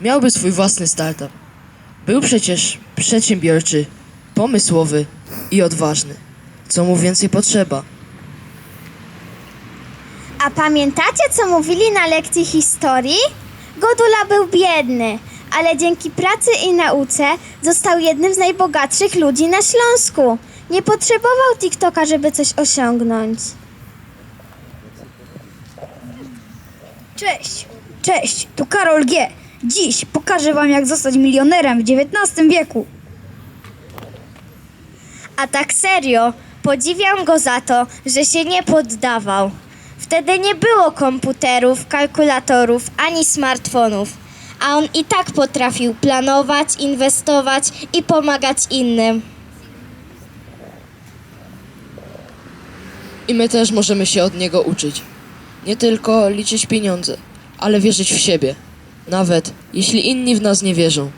miałby swój własny startup. Był przecież przedsiębiorczy, pomysłowy i odważny. Co mu więcej potrzeba? A pamiętacie, co mówili na lekcji historii? Godula był biedny, ale dzięki pracy i nauce został jednym z najbogatszych ludzi na Śląsku. Nie potrzebował TikToka, żeby coś osiągnąć. Cześć, cześć, tu Karol G. Dziś pokażę wam jak zostać milionerem w XIX wieku. A tak serio, podziwiam go za to, że się nie poddawał. Wtedy nie było komputerów, kalkulatorów ani smartfonów, a on i tak potrafił planować, inwestować i pomagać innym. I my też możemy się od niego uczyć. Nie tylko liczyć pieniądze, ale wierzyć w siebie. Nawet jeśli inni w nas nie wierzą.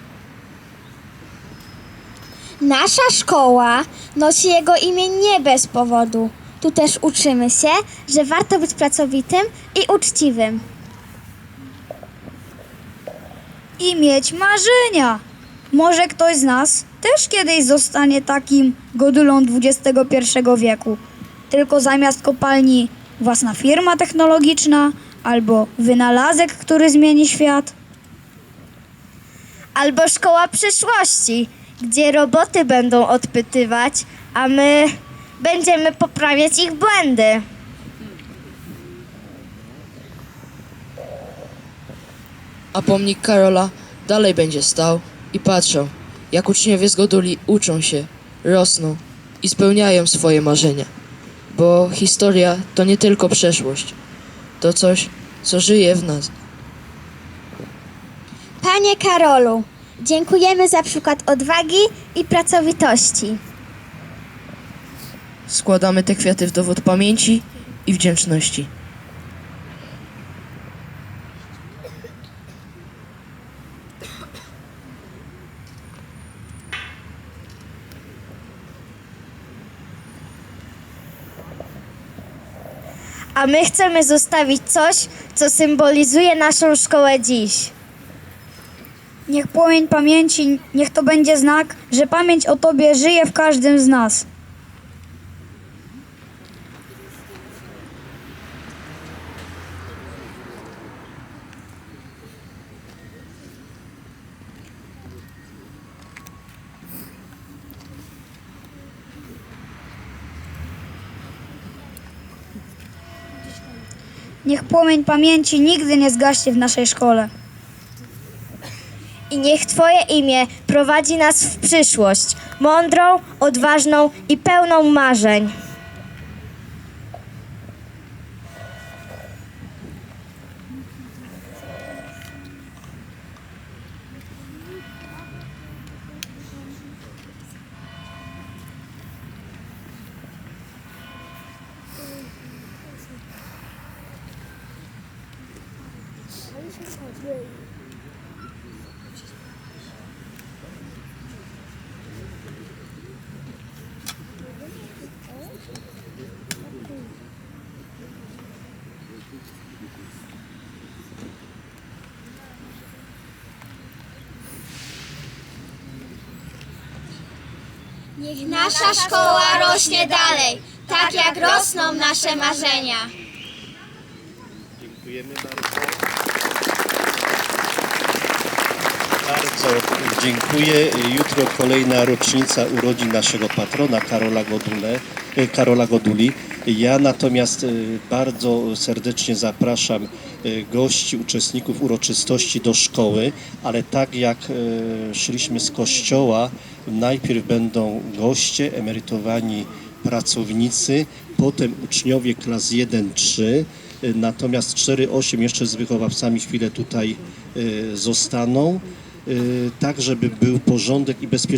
Nasza szkoła nosi jego imię nie bez powodu. Tu też uczymy się, że warto być pracowitym i uczciwym. I mieć marzenia. Może ktoś z nas też kiedyś zostanie takim godulą XXI wieku. Tylko zamiast kopalni własna firma technologiczna albo wynalazek, który zmieni świat. Albo szkoła przyszłości, gdzie roboty będą odpytywać, a my będziemy poprawiać ich błędy. A pomnik Karola dalej będzie stał i patrzał, jak uczniowie z Goduli uczą się, rosną i spełniają swoje marzenia. Bo historia to nie tylko przeszłość, to coś, co żyje w nas. Panie Karolu, dziękujemy za przykład odwagi i pracowitości. Składamy te kwiaty w dowód pamięci i wdzięczności. A my chcemy zostawić coś, co symbolizuje naszą szkołę dziś. Niech płomień pamięci, niech to będzie znak, że pamięć o tobie żyje w każdym z nas. Niech płomień pamięci nigdy nie zgaśnie w naszej szkole. I niech Twoje imię prowadzi nas w przyszłość, mądrą, odważną i pełną marzeń. Niech nasza szkoła rośnie dalej, tak jak rosną nasze marzenia. Dziękujemy bardzo. Bardzo dziękuję. Jutro kolejna rocznica urodzin naszego patrona Karola, Godule, Karola Goduli. Ja natomiast e, bardzo serdecznie zapraszam e, gości, uczestników uroczystości do szkoły, ale tak jak szliśmy z kościoła, najpierw będą goście, emerytowani pracownicy, potem uczniowie klas 1-3, e, natomiast 4-8 jeszcze z wychowawcami chwilę tutaj zostaną, tak żeby był porządek i bezpieczeństwo.